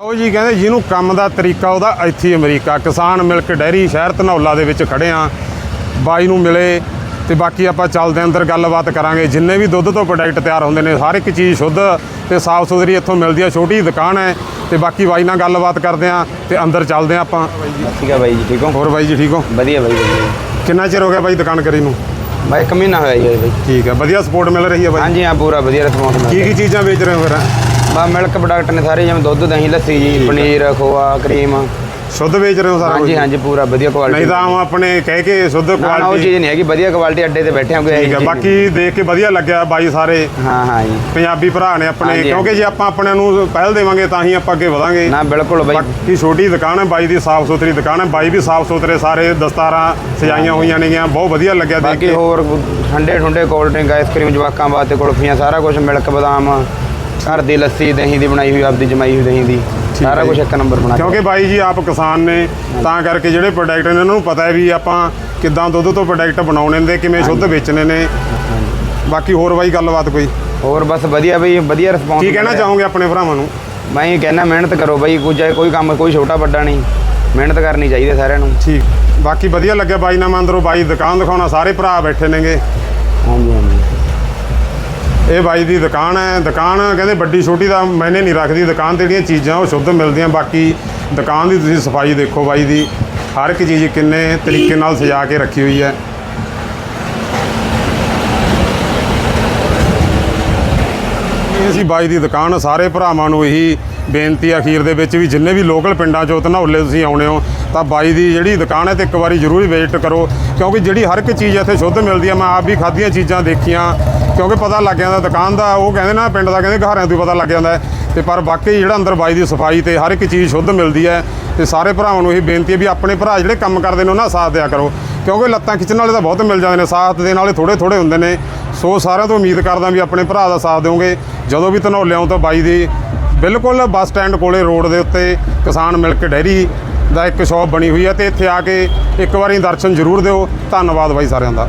ਉਹ ਜੀ ਕਹਿੰਦੇ ਜਿਹਨੂੰ ਕੰਮ ਦਾ ਤਰੀਕਾ ਉਹਦਾ ਇੱਥੇ ਅਮਰੀਕਾ ਕਿਸਾਨ ਮਿਲਕ ਡੈਰੀ ਸ਼ਹਿਰ ਧਨੌਲਾ ਦੇ ਵਿੱਚ ਖੜੇ ਆ ਬਾਈ ਨੂੰ ਮਿਲੇ ਤੇ ਬਾਕੀ ਆਪਾਂ ਚੱਲਦੇ ਆਂ ਅੰਦਰ ਗੱਲਬਾਤ ਕਰਾਂਗੇ। ਜਿੰਨੇ ਵੀ ਦੁੱਧ ਤੋਂ ਪ੍ਰੋਡਕਟ ਤਿਆਰ ਹੁੰਦੇ ਨੇ ਹਰ ਇੱਕ ਚੀਜ਼ ਸ਼ੁੱਧ ਤੇ ਸਾਫ਼ ਸੁਥਰੀ ਇੱਥੋਂ ਮਿਲਦੀ ਆ ਛੋਟੀ ਦੁਕਾਨ ਹੈ ਤੇ ਬਾਕੀ ਬਾਈ ਨਾਲ ਗੱਲਬਾਤ ਕਰਦੇ ਆਂ ਤੇ ਅੰਦਰ ਚੱਲਦੇ ਆਂ ਆਪਾਂ। ਠੀਕ ਹੈ ਬਾਈ ਜੀ ਠੀਕ ਹੋ? ਹੋਰ ਬਾਈ ਜੀ ਠੀਕ ਹੋ? ਵਧੀਆ ਬਾਈ ਵਧੀਆ। ਕਿੰਨਾ ਚਿਰ ਹੋ ਗਿਆ ਬਾਈ ਦੁਕਾਨ ਕਰੀ ਨੂੰ? ਬਾਈ ਇੱਕ ਮਹੀਨਾ ਹੋਇਆ ਜੀ ਬਾਈ। ਠੀਕ ਹੈ ਵਧੀਆ ਸਪੋਰਟ ਮਿਲ ਰਹੀ ਹੈ ਬਾਈ। ਹਾਂਜੀ ਹਾਂ ਪੂਰਾ ਵਧੀਆ ਰਿਸਪੌਂਸ ਕੀ ਮਿਲਦਾ ਕੀ ਚੀਜ਼ਾਂ ਵੇਚ ਰਹੇ ਹੋ ਫਿਰ? ਬਾ ਮਿਲਕ ਪ੍ਰੋਡਕਟ ਨੇ ਸਾਰੇ ਜਿਵੇਂ ਦੁੱਧ ਦਹੀਂ ਲੱਸੀ ਜੀ ਪਨੀਰ ਖੋਆ ਕਰੀਮ। ਸ਼ੁੱਧ ਵੇਚ ਰਹੇ ਹੋ ਸਾਰਾ ਹਾਂਜੀ ਕੁਝ? ਹਾਂਜੀ ਪੂਰਾ ਵਧੀਆ ਕੁਆਲਿਟੀ ਨਹੀਂ ਤਾਂ ਆਮ ਆਪਣੇ ਕਹਿ ਕੇ ਸ਼ੁੱਧ ਨਾ ਨਾ ਉਹ ਕੁਆਲਿਟੀ ਚੀਜ਼ ਨਹੀਂ ਹੈਗੀ ਵਧੀਆ ਕੁਆਲਿਟੀ ਅੱਡੇ ਤੇ ਬੈਠੇ ਹੋਗੇ ਠੀਕ ਹੈ ਬਾਕੀ ਦੇਖ ਕੇ ਵਧੀਆ ਲੱਗਿਆ ਬਾਈ ਸਾਰੇ। ਹਾਂ ਹਾਂ ਜੀ। ਪੰਜਾਬੀ ਭਰਾ ਨੇ ਆਪਣੇ ਹਾਂਜੀ, ਕਿਉਂਕਿ ਜੇ ਆਪਾਂ ਆਪਣਿਆਂ ਨੂੰ ਪਹਿਲ ਦੇਵਾਂਗੇ ਤਾਂ ਹੀ ਆਪਾਂ ਅੱਗੇ ਵਧਾਂਗੇ। ਨਾ ਬਿਲਕੁਲ ਬਾਈ। ਬਾਕੀ ਛੋਟੀ ਦੁਕਾਨ ਹੈ ਬਾਈ ਦੀ ਸਾਫ਼ ਸੁਥਰੀ ਦੁਕਾਨ ਹੈ। ਬਾਈ ਵੀ ਸਾਫ਼ ਸੁਥਰੇ ਸਾਰੇ ਦਸਤਾਰਾਂ ਸਜਾਈਆਂ ਹੋਈਆਂ ਨੇਗੀਆਂ ਬਹੁਤ ਵਧੀਆ ਲੱਗਿਆ ਦੇਖ ਬਾਕੀ ਕੇ। ਹੋਰ ਠੰਡੇ ਠੁੰਡੇ ਕੋਲਡ ਡਰਿੰਕ ਆਈਸਕ੍ਰੀਮ ਜਵਾਕਾਂ ਵਾਸਤੇ ਕੁਲਫੀਆਂ ਸਾਰਾ ਕੁਝ ਮਿਲਕ ਬਦਾਮ। ਘਰ ਦੀ ਲੱਸੀ ਦਹੀਂ ਦੀ ਬਣਾਈ ਹੋਈ ਆਪਦੀ ਜਮਾਈ ਹੋਈ ਦਹੀਂ ਦੀ। ਸਾਰਾ ਹੈ ਕੁਝ ਜੀ। ਇੱਕ ਨੰਬਰ ਬਣਾ ਕੇ ਕਿਉਂਕਿ ਬਾਈ ਜੀ ਆਪ ਕਿਸਾਨ ਨੇ ਤਾਂ ਕਰਕੇ ਜਿਹੜੇ ਪ੍ਰੋਡਕਟ ਨੇ ਇਹਨਾਂ ਨੂੰ ਪਤਾ ਹੈ ਵੀ ਆਪਾਂ ਕਿੱਦਾਂ ਦੁੱਧ ਤੋਂ ਪ੍ਰੋਡਕਟ ਬਣਾਉਣੇ ਨੇ ਕਿਵੇਂ ਸ਼ੁੱਧ ਵੇਚਣੇ ਨੇ। ਬਾਕੀ ਹੋਰ ਬਾਈ ਗੱਲਬਾਤ ਕੋਈ? ਹੋਰ ਬਸ ਵਧੀਆ ਬਈ ਵਧੀਆ ਰਿਸਪੌਂਸ ਕੀ ਕਹਿਣਾ ਚਾਹੋਗੇ ਆਪਣੇ ਭਰਾਵਾਂ ਨੂੰ? ਮੈਂ ਇਹ ਕਹਿਣਾ ਮਿਹਨਤ ਕਰੋ ਬਈ ਕੋਈ ਚਾਹੇ ਕੋਈ ਕੰਮ ਕੋਈ ਛੋਟਾ ਵੱਡਾ ਨਹੀਂ। ਮਿਹਨਤ ਕਰਨੀ ਚਾਹੀਦੀ ਹੈ ਸਾਰਿਆਂ ਨੂੰ। ਠੀਕ। ਬਾਕੀ ਵਧੀਆ ਲੱਗਿਆ ਬਾਈ ਨਾਲ ਮੈਂ ਅੰਦਰੋਂ ਬਾਈ ਦੁਕਾਨ ਦਿਖਾਉਣਾ ਸਾਰੇ ਭਰਾ ਬੈਠੇ ਨੇਗੇ। ਹਾਂਜੀ ਹਾਂਜੀ। ਇਹ ਬਾਈ ਦੀ ਦੁਕਾਨ ਹੈ। ਦੁਕਾਨ ਕਹਿੰਦੇ ਵੱਡੀ ਛੋਟੀ ਦਾ ਮੈਨੇ ਨਹੀਂ ਰੱਖਦੀ। ਦੁਕਾਨ ਤੇ ਜਿਹੜੀਆਂ ਚੀਜ਼ਾਂ, ਉਹ ਸ਼ੁੱਧ ਮਿਲਦੀਆਂ। ਬਾਕੀ ਦੁਕਾਨ ਦੀ ਤੁਸੀਂ ਸਫ਼ਾਈ ਦੇਖੋ ਬਾਈ ਦੀ। ਹਰ ਇੱਕ ਚੀਜ਼ ਕਿੰਨੇ ਤਰੀਕੇ ਨਾਲ ਸਜਾ ਕੇ ਰੱਖੀ ਹੋਈ ਹੈ। ਇਹ ਸੀ ਬਾਈ ਦੀ ਦੁਕਾਨ, ਸਾਰੇ ਭਰਾਵਾਂ ਨੂੰ ਇਹੀ ਬੇਨਤੀ ਆ ਅਖੀਰ ਦੇ ਵਿੱਚ ਵੀ ਜਿੰਨੇ ਵੀ ਲੋਕਲ ਪਿੰਡਾਂ ਚੋਂ ਧਨੌਲੇ ਤੁਸੀਂ ਆਉਣੇ ਹੋ, ਤਾਂ ਬਾਈ ਦੀ ਜਿਹੜੀ ਦੁਕਾਨ ਹੈ ਤੇ ਇੱਕ ਵਾਰੀ ਜ਼ਰੂਰ ਵਿਜ਼ਿਟ ਕਰੋ, ਕਿਉਂਕਿ ਜਿਹੜੀ ਹਰ ਇੱਕ ਚੀਜ਼ ਇੱਥੇ ਸ਼ੁੱਧ ਮਿਲਦੀ ਹੈ ਮੈਂ ਆਪ ਵੀ ਖਾਧੀਆਂ ਚੀਜ਼ਾਂ ਦੇਖੀਆਂ, ਕਿਉਂਕਿ ਪਤਾ ਲੱਗ ਜਾਂਦਾ ਦੁਕਾਨ ਦਾ, ਉਹ ਕਹਿੰਦੇ ਨਾ ਪਿੰਡ ਦਾ, ਕਹਿੰਦੇ ਘਰਿਆਂ ਤੋਂ ਹੀ ਪਤਾ ਲੱਗ ਜਾਂਦਾ ਹੈ, ਤੇ ਪਰ ਵਾਕਈ ਜਿਹੜਾ ਅੰਦਰ ਬਾਈ ਦੀ ਸਫ਼ਾਈ ਤੇ ਹਰ ਇੱਕ ਚੀਜ਼ ਸ਼ੁੱਧ ਮਿਲਦੀ ਹੈ, ਤੇ ਸਾਰੇ ਭਰਾਵਾਂ ਨੂੰ ਇਹੀ ਬੇਨਤੀ ਹੈ ਵੀ ਆਪਣੇ ਭਰਾ ਜਿਹੜੇ ਕੰਮ ਕਰਦੇ ਨੇ, ਉਹਨਾਂ ਦਾ ਸਾਥ ਦਿਆ ਕਰੋ, ਕਿਉਂਕਿ ਲੱਤਾਂ ਖਿੱਚਣ ਵਾਲੇ ਤਾਂ ਬਹੁਤ ਮਿਲ ਜਾਂਦੇ ਨੇ, ਸਾਥ ਦੇਣ ਵਾਲੇ ਥੋੜੇ ਥੋੜੇ ਹੁੰਦੇ ਨੇ, ਸੋ ਸਾਰਿਆਂ ਤੋਂ ਉਮੀਦ ਕਰਦਾ ਵੀ ਆਪਣੇ ਭਰਾ ਦਾ ਸਾਥ ਦਿਓਗੇ ਜਦੋਂ ਵੀ ਧਨੌਲਿਆਂ ਤੋਂ ਬਾਈ ਦੀ ਬਿਲਕੁਲ ਬੱਸ ਸਟੈਂਡ ਕੋਲੇ ਰੋਡ ਦੇ ਉੱਤੇ ਕਿਸਾਨ ਮਿਲ ਕੇ ਡੈਰੀ ਦਾ ਇੱਕ ਸ਼ਾਪ ਬਣੀ ਹੋਈ ਹੈ ਤੇ ਇੱਥੇ ਆ ਕੇ ਇੱਕ ਵਾਰੀ ਦਰਸ਼ਨ ਜ਼ਰੂਰ ਦਿਓ। ਧੰਨਵਾਦ ਬਾਈ ਸਾਰਿਆਂ ਦਾ।